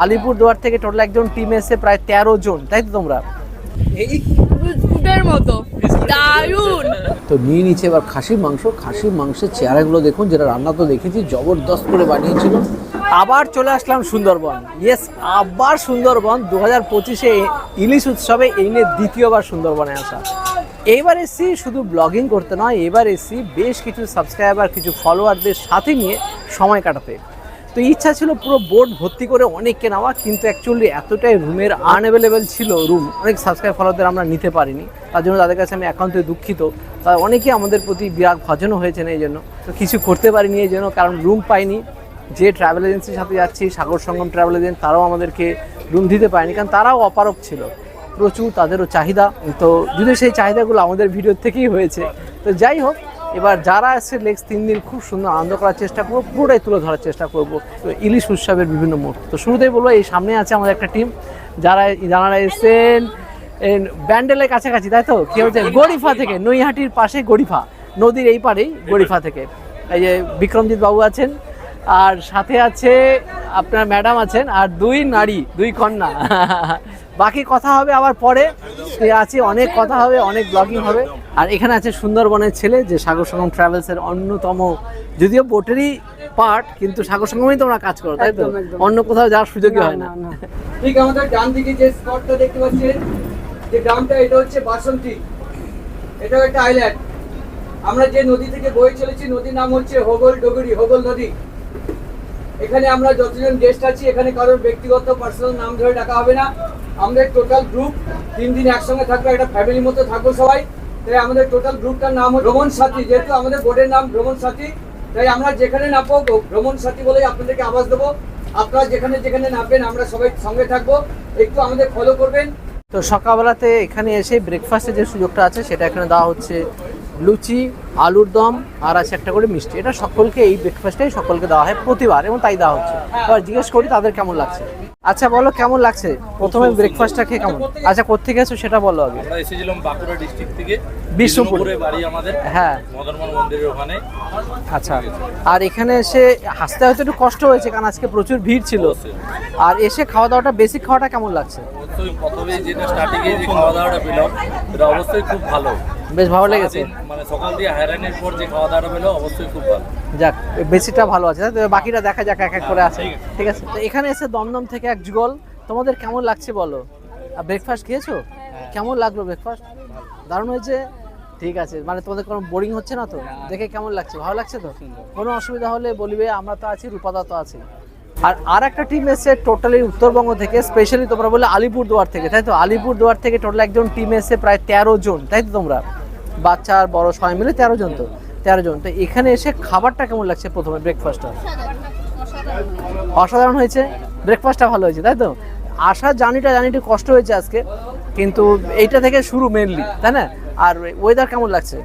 আলিপুর দুয়ার থেকে টোটাল একজন টিম এসে প্রায় তেরো জন তাই তো তোমরা? মতো। দারুণ। তো নিয়ে নিচ্ছে এবার খাসির মাংস। খাসির মাংসের চেহারাগুলো দেখুন যেটা রান্না তো দেখেছি জবরদস্ত করে বানিয়েছিল। আবার চলে আসলাম সুন্দরবন। ইয়েস আবার সুন্দরবন। দু হাজার পঁচিশে ইলিশ উৎসবে এই নিয়ে দ্বিতীয়বার সুন্দরবনে আসা। এইবার এসছি শুধু ব্লগিং করতে নয় এবার এসছি বেশ কিছু সাবস্ক্রাইবার কিছু ফলোয়ারদের সাথে নিয়ে সময় কাটাতে। তো ইচ্ছা ছিল পুরো বোর্ড ভর্তি করে অনেককে নেওয়া, কিন্তু অ্যাকচুয়ালি এতটাই রুমের আনঅ্যাভেলেবেল ছিল রুম অনেক সাবস্ক্রাইব ফলোদের আমরা নিতে পারিনি। তার জন্য তাদের কাছে আমি একান্তই দুঃখিত। তা অনেকেই আমাদের প্রতি বিরাট ভজনও হয়েছেন এই জন্য। তো কিছু করতে পারিনি এই জন্য, কারণ রুম পাইনি। যে ট্রাভেল এজেন্সির সাথে যাচ্ছি, সাগর সঙ্গম ট্রাভেল এজেন্ট তারাও আমাদেরকে রুম দিতে পারেনি, কারণ তারাও অপারক ছিল। প্রচুর তাদেরও চাহিদা। তো যদি সেই চাহিদাগুলো আমাদের ভিডিও থেকেই হয়েছে, তো যাই হোক এবার যারা আসছে নেক্সট তিন দিন খুব সুন্দর আনন্দ করার চেষ্টা করব, পুরোটাই তুলে ধরার চেষ্টা করব। ইলিশ উৎসবের বিভিন্ন মুহূর্ত। তো শুরুতেই বলব, এই সামনে আছে আমাদের একটা টিম যারা যারা এসেছেন ব্যান্ডেলের কাছাকাছি, তাই তো? কি হচ্ছে গরিফা থেকে, নৈহাটির পাশে গরিফা, নদীর এই পারেই গরিফা থেকে। এই যে বিক্রমজিৎ বাবু আছেন, আর সাথে আছে আপনার ম্যাডাম আছেন, আর দুই নারী, দুই কন্যা। বাকি কথা হবে আবার পরে। আছে অনেক কথা হবে অনেক ব্লগিং হবে। আর এখানে আছে সুন্দরবনের ছেলে যে সাগর সঙ্গম ট্রাভেলসের অন্যতম যদিও বোটেরই পার্ট কিন্তু সাগর সঙ্গমেই তোমরা কাজ করো তাই তো। অন্য কোথাও যাওয়ার সুযোগই হয় না। ঠিক আমাদের ডান দিকে যে স্পটটা দেখতে পাচ্ছেন যে গ্রামটা এটা হচ্ছে বাসন্তী। এটাও একটা আইল্যান্ড আমরা যে নদী থেকে বয়ে চলেছি নদীর নাম হচ্ছে হোগল ডগরি হোগল নদী। এখানে আমরা যতজন গেস্ট আছি এখানে কারোর ব্যক্তিগত পার্সোনাল নাম ধরে ডাকা হবে না। আমাদের টোটাল গ্রুপ তিন দিন একসঙ্গে থাকব, একটা ফ্যামিলির মতো থাকব সবাই। তাই আমাদের টোটাল গ্রুপটার নাম ভ্রমণ সাথী, যেহেতু আমাদের বোর্ডের নাম ভ্রমণ সাথী। তাই আমরা যেখানে নামবো ভ্রমণ সাথী বলেই আপনাদেরকে আওয়াজ দেবো। আপনারা যেখানে যেখানে নামবেন, আমরা সবাই সঙ্গে থাকব। একটু আমাদের ফলো করবেন। তো সকালবেলাতে এখানে এসে ব্রেকফাস্টের যে সুযোগটা আছে, সেটা এখানে দেওয়া হচ্ছে। লুচি আলুর দম আর আছে একটা করে মিষ্টি। এটা সকলকে এই ব্রেকফাস্টটাই সকলকে দেওয়া হয় প্রতিবার এবং তাই দেওয়া হচ্ছে। এবার জিজ্ঞেস করি তাদের কেমন লাগছে? আচ্ছা বলো কেমন লাগছে? প্রথমে ব্রেকফাস্টটা খেয়ে কেমন? আচ্ছা কোথেকে গেছো সেটা বলো আগে। আমরা এসেছিলাম বাঁকুড়া ডিস্ট্রিক্ট থেকে। বিষ্ণুপুর। বাড়ি আমাদের। হ্যাঁ। মদনমোহন মন্দিরের ওখানে। আচ্ছা আর এখানে এসে হাসতে হয়তো একটু কষ্ট হয়েছে কারণ আজকে প্রচুর ভিড় ছিল। আর এসে খাওয়া দাওয়াটা বেসিক খাওয়াটা কেমন লাগছে? প্রথমে যেটা স্টার্টিংয়ে যে খাওয়া দাওয়াটা পেলাম সেটা অবশ্যই খুব ভালো। বেশ ভালো লেগেছে। মানে সকাল দিয়ে হ্যারানের পর যে খাওয়া দাওয়াটা পেল অবশ্যই খুব ভালো। যাক বেসিকটা ভালো আছে? বাকিটা দেখা যাক এক এক করে আছে। ঠিক আছে। তো এখানে এসে দমদম থেকে এক যুগল তোমাদের কেমন লাগছে বলো? আর ব্রেকফাস্ট খেয়েছো? কেমন লাগল ব্রেকফাস্ট দারুণ হয়েছে? ঠিক আছে। মানে তোমাদের কোনো বোরিং হচ্ছে না তো? দেখে কেমন লাগছে? ভালো লাগছে তো? কোনো অসুবিধা হলে বলবে আমরা তো আছি রূপাদা তো আছে। আর আর একটা টিম এসে টোটালি উত্তরবঙ্গ থেকে স্পেশালি তোমরা বলে আলিপুর দুয়ার থেকে তাই তো? আলিপুর দুয়ার থেকে টোটাল একজন টিম এসে প্রায় তেরো জন তাই তো তোমরা? বাচ্চা আর বড় সবাই মিলে তেরো জন তো, তেরো জন। তো এখানে এসে খাবারটা কেমন লাগছে প্রথমে ব্রেকফাস্টটা অসাধারণ হয়েছে। ব্রেকফাস্টটা ভালো হয়েছে, তাই তো? জার্নিটা জানি একটু কষ্ট হয়েছে আজকে, কিন্তু এইটা থেকে শুরু মেনলি তাই না? আর ওয়েদার কেমন লাগছে?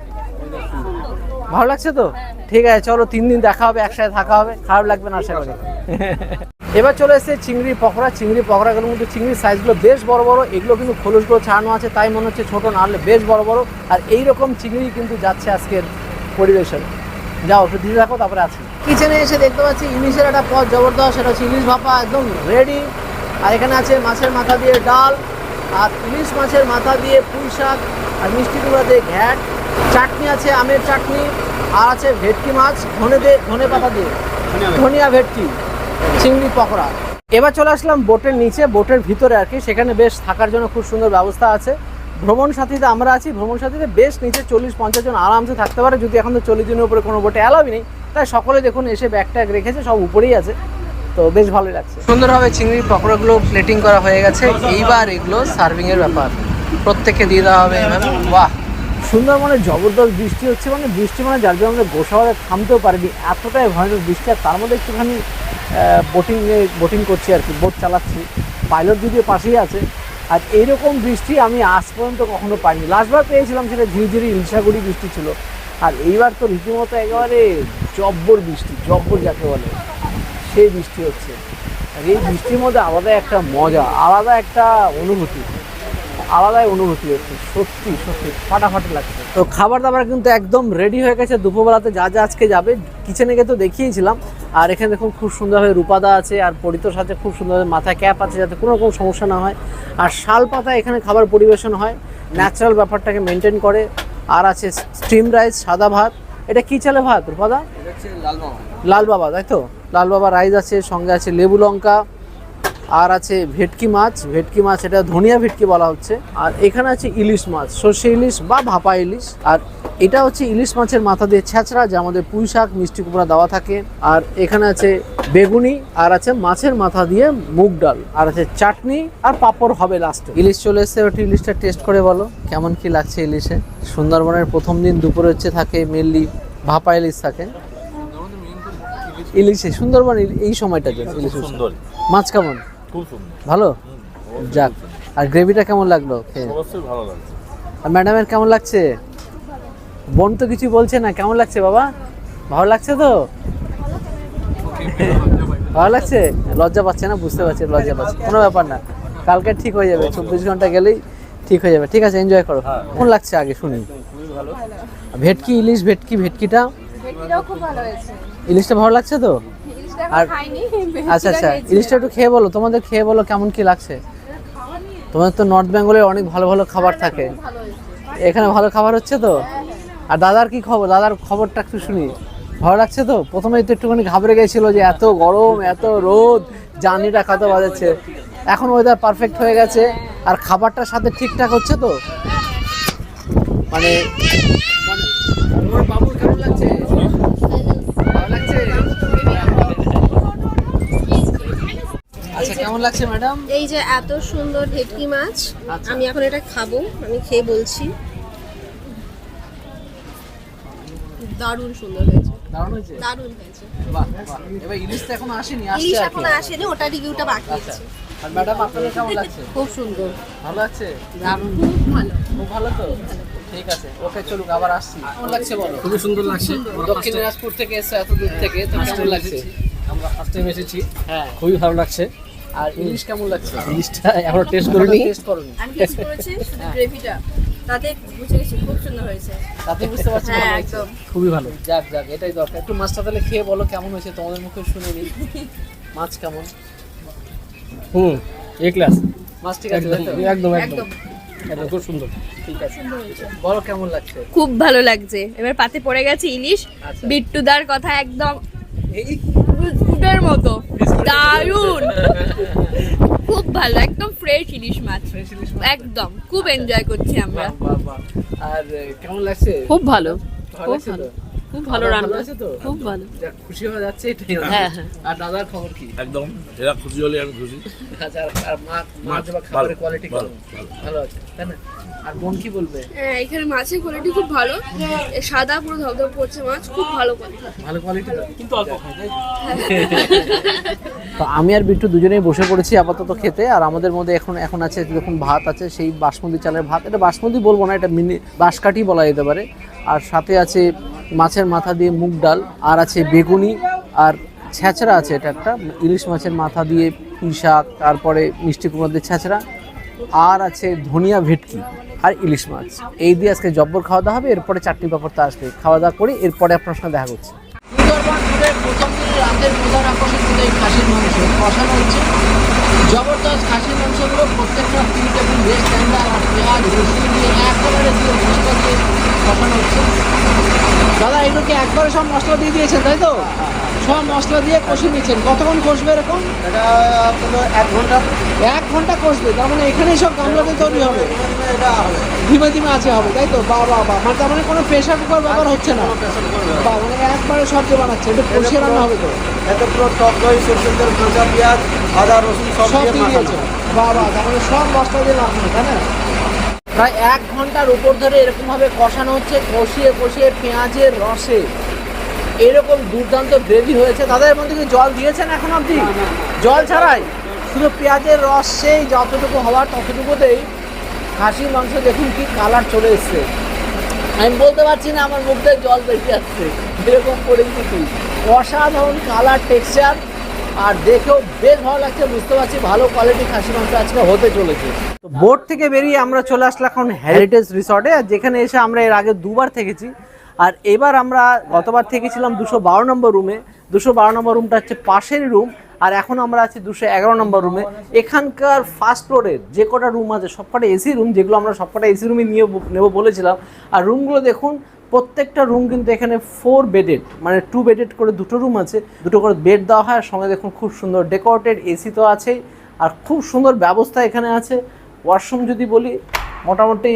ভালো লাগছে তো? ঠিক আছে, চলো তিন দিন দেখা হবে, একসাথে থাকা হবে, খারাপ লাগবে না, আশা করি। এবার চলে এসেছে চিংড়ি পকোড়া। চিংড়ি পকোড়াগুলোর মধ্যে চিংড়ির সাইজগুলো বেশ বড় বড় এগুলো কিন্তু খোলসগুলো ছাড়ানো আছে তাই মনে হচ্ছে ছোটো না হলে বেশ বড় বড়। আর এই রকম চিংড়ি কিন্তু যাচ্ছে আজকের পরিবেশন। যাও একটু দিতে থাকো তারপরে আছে কিচেনে এসে দেখতে পাচ্ছি ইলিশের একটা পদ জবরদস্ত সেটা হচ্ছে ইলিশ ভাপা একদম রেডি আর এখানে আছে মাছের মাথা দিয়ে ডাল আর ইলিশ মাছের মাথা দিয়ে পুঁই শাক আর মিষ্টি কুমড়া দিয়ে ঘ্যাট। চাটনি আছে আমের চাটনি আর আছে ভেটকি মাছ ধনে দিয়ে ধনে পাতা দিয়ে। ধনিয়া ভেটকি। চিংড়ি পকোড়া। এবার চলে আসলাম বোটের নিচে, বোটের ভিতরে আর কি। সেখানে বেশ থাকার জন্য খুব সুন্দর ব্যবস্থা আছে। ভ্রমণ সাথীতে আমরা আছি। ভ্রমণ সাথীতে বেশ নিচে চল্লিশ, পঞ্চাশ জন আরামসে থাকতে পারে। যদি এখন তো চল্লিশ জনের উপরে কোনো বোটে অ্যালাউই নেই, তাই সকলে দেখুন এসে ব্যাগ ট্যাগ রেখেছে, সব উপরেই আছে। তো বেশ ভালোই লাগছে। সুন্দরভাবে চিংড়ির পকোড়াগুলো প্লেটিং করা হয়ে গেছে। এইবার এগুলো সার্ভিংয়ের ব্যাপার। প্রত্যেককে দিয়ে দেওয়া হবে এভাবে বাহ! সুন্দরবনে জবরদস্ত বৃষ্টি হচ্ছে মানে বৃষ্টি মানে যার জন্য আমরা গোসাবারে থামতেও পারিনি। এতটাই ভয়ানক বৃষ্টি। আর তার মধ্যে একটুখানি বোটিং বোটিং করছি আর কি বোট চালাচ্ছি। পাইলট যদিও পাশেই আছে। আর এইরকম বৃষ্টি আমি আজ পর্যন্ত কখনো পাইনি। লাস্টবার পেয়েছিলাম সেটা ঝিরিঝিরি ইলশাগুড়ি বৃষ্টি ছিল। আর এইবার তো রীতিমতো একেবারে জব্বর বৃষ্টি, জব্বর যাকে বলে, সেই বৃষ্টি হচ্ছে। আর এই বৃষ্টির মধ্যে আলাদা একটা মজা, আলাদা একটা অনুভূতি। আলাদাই অনুভূতি হচ্ছে। সত্যি সত্যি ফাটাফাটি লাগছে। তো খাবার দাবার কিন্তু একদম রেডি হয়ে গেছে। দুপুরবেলাতে যা যা আজকে যাবে কিচেনে গিয়ে তো দেখিয়েছিলাম। আর এখানে দেখুন খুব সুন্দরভাবে রূপাদা আছে আর পরিতোর সাথে খুব সুন্দরভাবে মাথায় ক্যাপ আছে যাতে কোনো রকম সমস্যা না হয়। আর শাল পাতা এখানে খাবার পরিবেশন হয়। ন্যাচারাল ব্যাপারটাকে মেনটেন করে। আর আছে স্টিম রাইস সাদা ভাত। এটা কি চালে ভাত রূপাদা? লাল বাবা তাই তো? লাল বাবা রাইস আছে সঙ্গে আছে লেবু লঙ্কা। আর আছে ভেটকি মাছ। ভেটকি মাছ এটা ধনিয়া ভেটকি বলা হচ্ছে। আর এখানে আছে ইলিশ মাছ সর্ষে ইলিশ বা ভাপা ইলিশ। আর এটা হচ্ছে ইলিশ মাছের মাথা দিয়ে ছেঁচড়া যে আমাদের পুঁই শাক মিষ্টি কুমড়া দেওয়া থাকে। আর এখানে আছে বেগুনি আর আছে মাছের মাথা দিয়ে মুগ ডাল। আর আছে চাটনি আর পাঁপড় হবে লাস্টে ইলিশ চলে এসছে ওটি ইলিশটা টেস্ট করে বলো। কেমন কি লাগছে ইলিশে? সুন্দরবনের প্রথম দিন দুপুরে হচ্ছে থাকে মেনলি ভাপা ইলিশ থাকে। ইলিশে সুন্দরবন এই সময়টা ইলিশ। সুন্দর। মাছ কেমন? খুব সুন্দর। ভালো? যাক আর গ্রেভিটা কেমন লাগল? অবশ্যই ভালো লাগছে। আর ম্যাডামের কেমন লাগছে? বোন তো কিছু বলছে না কেমন লাগছে বাবা? ভালো লাগছে তো? ভালো লাগছে? লজ্জা পাচ্ছে না? বুঝতে পারছি লজ্জা পাচ্ছে। কোনো ব্যাপার না। কালকে ঠিক হয়ে যাবে চব্বিশ ঘণ্টা গেলেই ঠিক হয়ে যাবে। ঠিক আছে এনজয় করো। কেমন লাগছে আগে শুনি। ভেটকি ইলিশ ভেটকি ভেটকিটা? ভেটকিটাও খুব ভালো হয়েছে। ইলিশটা ভালো লাগছে তো? আর- আচ্ছা আচ্ছা ইলিশটা একটু খেয়ে বলো তোমাদের খেয়ে বলো কেমন কি লাগছে? তোমাদের তো নর্থ বেঙ্গলের অনেক ভালো ভালো খাবার থাকে। এখানে ভালো খাবার হচ্ছে তো? আর দাদার কি খবর? দাদার খবরটা একটু শুনি। ভালো লাগছে তো? প্রথমে তো একটুখানি ঘাবড়ে গেছিল যে এত গরম এত রোদ জার্নিটা কত বাজাচ্ছে এখন ওয়েদার পারফেক্ট হয়ে গেছে। আর খাবারটার সাথে ঠিকঠাক হচ্ছে তো? মানে মানে তোমার বাবুর কেমন লাগছে ভালো লাগছে আচ্ছা কেমন লাগছে ম্যাডাম এই যে এত সুন্দর ভেটকি মাছ আচ্ছা। আমি এখন এটা খাব আমি খেয়ে বলছি। দারুণ সুন্দর হয়েছে। দারুণ হয়েছে? দারুণ হয়েছে। বাহ বাহ। এবার ইলিশটা এখনও আসেনি আসছে ইলিশ এখন আসেনি ওটা রিভিউটা বাকি আচ্ছা। আছে। আর ম্যাডাম আপনাদের কেমন লাগছে? খুব সুন্দর। ভালো দারুণ। খুব ভালো। খুব ভালো তো? ঠিক আছে ওকে চলুক আবার আসছি। কেমন লাগছে বলো? খুবই সুন্দর লাগছে। দক্ষিণ দিনাজপুর থেকে এসে এত দূর থেকে তো কেমন লাগছে? আমরা ফার্স্ট টাইম এসেছি। হ্যাঁ। খুবই ভালো লাগছে। আর ইলিশ কেমন লাগছে? ইলিশটা এখনও টেস্ট করিনি। টেস্ট করুন। আমি টেস্ট করেছি শুধু গ্রেভিটা তাতে বুঝে গেছি খুব সুন্দর হয়েছে। তাতে বুঝতে পারছি হ্যাঁ একদম। খুবই ভালো। যাক যাক এটাই দরকার। একটু মাছটা তাহলে খেয়ে বলো কেমন হয়েছে তোমাদের মুখে শুনে মাছ কেমন? হুম এ ক্লাস মাছ ঠিক আছে একদম একদম। খুব সুন্দর। ঠিক আছে। বলো কেমন লাগছে? খুব ভালো লাগছে। এবার পাতে পড়ে গেছে ইলিশ। আচ্ছা। বিট্টুদার কথা একদম বিস্কুটের মতো। দারুণ। খুব ভালো একদম ফ্রেশ ইলিশ মাছ। একদম খুব এনজয় করছি আমরা। আর কেমন লাগছে? খুব ভালো। ভালো খুব ভালো। রান্না। আছে তো? খুব ভালো। যাক, খুশি হয়ে যাচ্ছে এটাই হ্যাঁ, হ্যাঁ। আর দাদার খবর কি? একদম এরা খুশি হলে আমি খুশি। আচ্ছা আর- মা মা যে খাবারের কোয়ালিটি কেমন? ভালো। ভালো আছে তাই না? আর বোন কি বলবে? হ্যাঁ এখানে মাছের কোয়ালিটি খুব ভালো। সাদা পুরো ধবধব করছে মাছ খুব ভালো কোয়ালিটি ভালো কোয়ালিটি কিন্তু অল্প তো আমি আর বিট্টু দুজনেই বসে পড়েছি আপাতত খেতে আর আমাদের মধ্যে এখন এখন আছে যখন ভাত আছে সেই বাসমতি চালের ভাত। এটা বাসমতি বলব না এটা মিনি বাঁশকাঠি বলা যেতে পারে। আর সাথে আছে মাছের মাথা দিয়ে মুগ ডাল আর আছে বেগুনি আর ছেঁচড়া আছে এটা একটা। ইলিশ মাছের মাথা দিয়ে পুঁই শাক তারপরে মিষ্টি কুমড়া দিয়ে ছেঁচড়া। আর আছে ধনিয়া ভেটকি। আর ইলিশ মাছ। এই দিয়ে আজকে জব্বর খাওয়া দাওয়া হবে, এরপরে চারটি ব্যাপারটা আসবে। খাওয়া দাওয়া করি, এরপরে আপনার সঙ্গে দেখা করছি। প্রথম খাসির মাংস। জবরদস্ত খাসির মাংসগুলো প্রত্যেকটা বেশ টেন্ডার আর পেঁয়াজ রসুন দিয়ে একেবারে দিয়ে মশলা দিয়ে কষানো হচ্ছে দাদা এগুলোকে একবারে সব মশলা দিয়ে দিয়েছেন তাই তো? সব মশলা দিয়ে কষে নিয়েছেন কতক্ষণ কষবে এরকম? এটা এক ঘণ্টা। এক ঘণ্টা কষবে তার মানে এখানেই সব গামলাতে তৈরি হবে। এটা ধীমে ধীমে আছে হবে তাই তো? বা বা বা। মানে তার মানে কোনো প্রেশার কুকার ব্যাপার হচ্ছে না। বা মানে একবারে সবজি বানাচ্ছে এটা কষিয়ে রান্না হবে তো? এত পুরো টক দই সরষের তেল পেঁয়াজ আদা রসুন সব দিয়ে দিয়ে মাখানো। দিয়েছে। বা বা তার মানে সব মশলা দিয়ে রান্না তাই না? প্রায় এক ঘণ্টার উপর ধরে এরকম ভাবে কষানো হচ্ছে কষিয়ে কষিয়ে পেঁয়াজের রসে। এরকম দুর্দান্ত গ্রেভি হয়েছে। তাদের মধ্যে কি জল দিয়েছেন এখন অবধি? জল ছাড়াই? শুধু পেঁয়াজের রস সেই যতটুকু হওয়ার ততটুকুতেই খাসির মাংস দেখুন কি কালার চলে এসছে। আমি বলতে পারছি না আমার মুখ থেকে জল বেরিয়ে যাচ্ছে এরকম পরিস্থিতি। অসাধারণ কালার টেক্সচার আর দেখেও বেশ ভালো লাগছে, বুঝতে পারছি ভালো কোয়ালিটি খাসি মাংস আজকে হতে চলেছে। বোট থেকে বেরিয়ে আমরা চলে আসলাম এখন হেরিটেজ রিসর্টে যেখানে এসে আমরা এর আগে দুবার থেকেছি। আর এবার আমরা গতবার থেকেছিলাম দুশো বারো নম্বর রুমে দুশো বারো নম্বর রুমটা হচ্ছে পাশের রুম আর এখন আমরা আছি দুশো এগারো নম্বর রুমে এখানকার ফার্স্ট ফ্লোরের যে কটা রুম আছে, সবকটা এসি রুম যেগুলো আমরা সবকটা এসি রুমে নিয়ে নেব বলেছিলাম। আর রুমগুলো দেখুন প্রত্যেকটা রুম কিন্তু এখানে ফোর বেডেড মানে টু বেডেড করে দুটো রুম আছে। দুটো করে বেড দেওয়া হয়, আর সঙ্গে দেখুন খুব সুন্দর ডেকোরেটেড এসি তো আছেই। আর খুব সুন্দর ব্যবস্থা এখানে আছে। ওয়াশরুম যদি বলি, মোটামুটি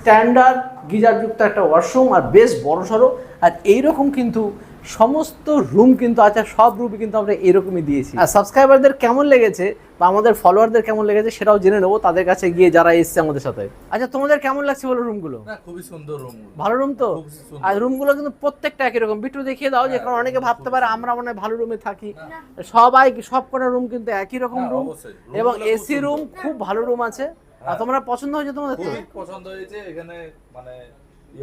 স্ট্যান্ডার্ড গিজারযুক্ত একটা ওয়াশরুম আর বেশ বড় সড়ো আর এইরকম কিন্তু সমস্ত রুম কিন্তু আছে সব রুমই কিন্তু আমরা এরকমই দিয়েছি। আর সাবস্ক্রাইবারদের কেমন লেগেছে বা আমাদের ফলোয়ারদের কেমন লেগেছে সেটাও জেনে নেব তাদের কাছে গিয়ে যারা এসছে আমাদের সাথে। আচ্ছা তোমাদের কেমন লাগছে বলো রুমগুলো খুবই সুন্দর রুম ভালো রুম তো? আর রুমগুলো কিন্তু প্রত্যেকটা একই রকম। বিট্টু দেখিয়ে দাও যে কারণ অনেকে ভাবতে পারে আমরা মনে হয় ভালো রুমে থাকি। সবাই সব কটা রুম কিন্তু একই রকম হ্যাঁ, রুম এবং এসি রুম খুব ভালো রুম আছে। আর তোমরা পছন্দ হয়েছে তোমাদের তো? পছন্দ হয়েছে এখানে মানে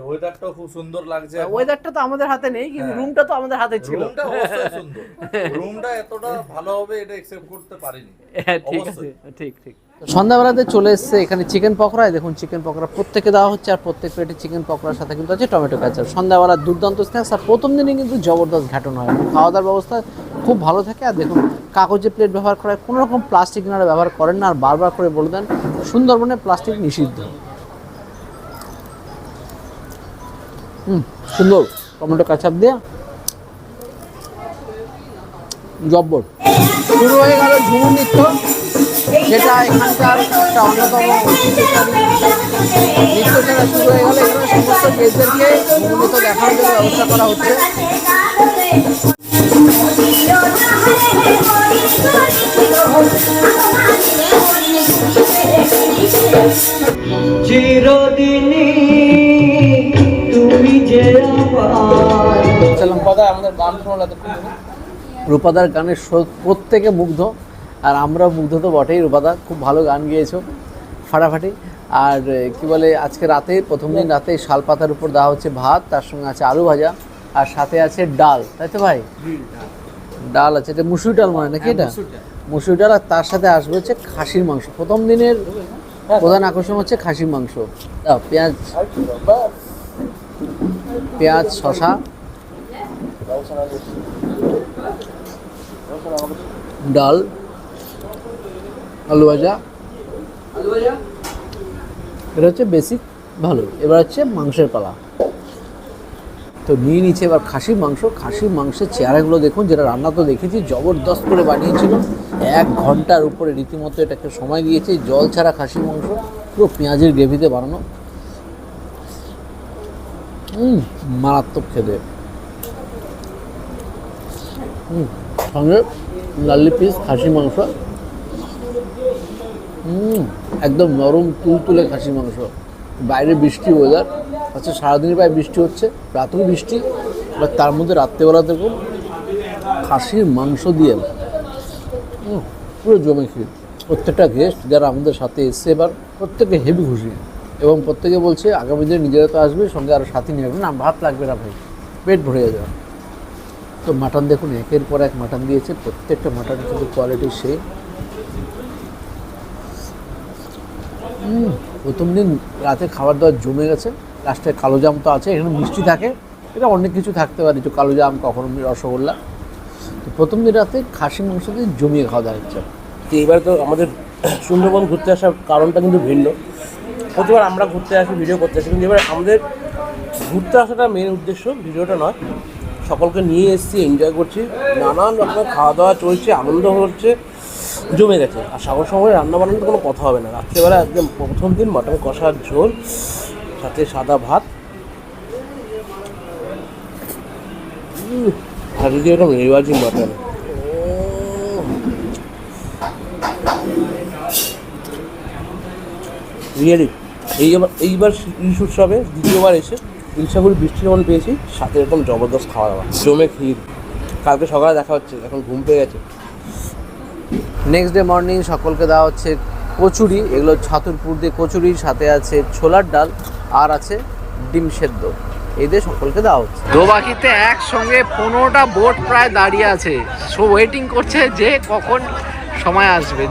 ওয়েদারটাও খুব সুন্দর লাগছে ওয়েদারটা তো আমাদের হাতে নেই কিন্তু হ্যাঁ। রুমটা তো আমাদের হাতে ছিল। রুমটা অবশ্যই সুন্দর। রুমটা এতটা ভালো হবে এটা এক্সেপ্ট করতে পারিনি। হ্যাঁ, ঠিক আছে ঠিক ঠিক। সন্ধ্যাবেলাতে চলে এসছে এখানে চিকেন পকোড়া এই দেখুন চিকেন পকোড়া প্রত্যেকে দেওয়া হচ্ছে আর প্রত্যেক প্লেটে চিকেন পকোড়ার সাথে কিন্তু আছে টমেটো কেচাপ সন্ধ্যাবেলা দুর্দান্ত স্ন্যাক্স আর প্রথম দিনে কিন্তু জবরদস্ত ঘাটন হয়। খাওয়া দাওয়ার ব্যবস্থা খুব ভালো থাকে। আর দেখুন কাগজের প্লেট ব্যবহার করায় কোনো রকম প্লাস্টিক নাড়া ব্যবহার করেন না। আর বারবার করে বলে দেন সুন্দরবনে প্লাস্টিক নিষিদ্ধ। হুম, সুন্দর। টমেটো কাঁচাপ দিয়ে জব্বর। শুরু হয়ে গেল ঝুমুর নৃত্য। যেটা এখানকার একটা অন্যতম নৃত্য সেটা শুরু হয়ে গেল। এখানে সমস্ত গেস্টদেরকে ঝুমুর নৃত্য দেখানোর জন্য ব্যবস্থা করা হচ্ছে। চিরদিনই গান শোনালো রূপাদার গানের প্রত্যেকে মুগ্ধ আর আমরা মুগ্ধ তো বটেই। রূপাদা খুব ভালো গান গিয়েছো ফাটাফাটি। আর কি বলে আজকে রাতে প্রথম দিন রাতে শাল পাতার উপর দেওয়া হচ্ছে ভাত তার সঙ্গে আছে আলু ভাজা আর সাথে আছে ডাল তাই তো ভাই? ডাল। আছে এটা মুসুর ডাল মানে নাকি এটা? মুসুর ডাল। আর তার সাথে আসবে হচ্ছে খাসির মাংস। প্রথম দিনের প্রধান আকর্ষণ হচ্ছে খাসির মাংস। পেঁয়াজ পেঁয়াজ শশা ডাল, আলু ভাজা। এটা হচ্ছে বেসিক ভালো। এবার হচ্ছে মাংসের পালা। তো নিয়ে নিচ্ছে এবার খাসির মাংস। খাসির মাংসের চেহারাগুলো দেখুন, যেটা রান্না তো দেখেছি, জবরদস্ত করে বানিয়েছিল। এক ঘণ্টার উপরে রীতিমতো এটাকে সময় দিয়েছে, জল ছাড়া খাসির মাংস, পুরো পেঁয়াজের গ্রেভিতে বানানো। মারাত্মক খেতে। সঙ্গে লাল্লি পিস, খাসি মাংস। একদম নরম তুলতুলে খাসি মাংস। বাইরে বৃষ্টি ওয়েদার আচ্ছা সারাদিনই প্রায় বৃষ্টি হচ্ছে, রাতেও বৃষ্টি এবার তার মধ্যে রাত্রেবেলা দেখুন, খাসির মাংস দিয়ে পুরো জমে খেয়ে, প্রত্যেকটা গেস্ট যারা আমাদের সাথে এসছে এবার, প্রত্যেকে হেভি খুশি। এবং প্রত্যেকে বলছে, আগামী দিনে নিজেরা তো আসবে, সঙ্গে আরও সাথী নিয়ে আসবে। না, ভাত লাগবে না ভাই, পেট ভরে যাবে। তো মাটন দেখুন, একের পর এক মাটন দিয়েছে, প্রত্যেকটা মাটন কিন্তু কোয়ালিটি সে প্রথম দিন রাতে খাবার দাবার জমে গেছে লাস্টে কালো জাম তো আছে, এখানে মিষ্টি থাকে, এটা অনেক কিছু থাকতে পারে একটু কালো জাম, কখনো রসগোল্লা। তো প্রথম দিন রাতে খাসি মাংস দিয়ে জমিয়ে খাওয়া দাওয়া হচ্ছে। তো এবার তো আমাদের সুন্দরবন ঘুরতে আসার কারণটা কিন্তু ভিন্ন। প্রতিবার আমরা ঘুরতে আসি ভিডিও করতে আসি, কিন্তু এবার আমাদের ঘুরতে আসাটা মেন উদ্দেশ্য ভিডিওটা নয়। সকলকে নিয়ে এসেছি এনজয় করছি। নানান রকমের খাওয়া দাওয়া চলছে, আনন্দ হচ্ছে, জমে গেছে। আর সাগর সময় রান্না বান্নার কোনো কথা হবে না। রাত্রেবেলা একদম প্রথম দিন মাটন কষার ঝোল, সাথে সাদা ভাত। আর যদি এরকম রেওয়াজি মাটন। রিয়েলি এইবার এইবার উৎসবে দ্বিতীয়বার এসে ইলশাগুড়ি বৃষ্টি যেমন পেয়েছি সাথে এরকম জবরদস্ত খাওয়া দাওয়া। জমে ক্ষীর। কালকে সকালে দেখা হচ্ছে এখন ঘুম পেয়ে গেছে। নেক্সট ডে মর্নিং সকলকে দেওয়া হচ্ছে কচুরি এগুলো ছাতুরপুর দিয়ে কচুরির সাথে আছে ছোলার ডাল আর আছে ডিম সেদ্ধ। এই দিয়ে সকলকে দেওয়া হচ্ছে। দোবাকিতে একসঙ্গে পনেরোটা বোট প্রায় দাঁড়িয়ে আছে। সো ওয়েটিং করছে যে কখন সময় আসবে।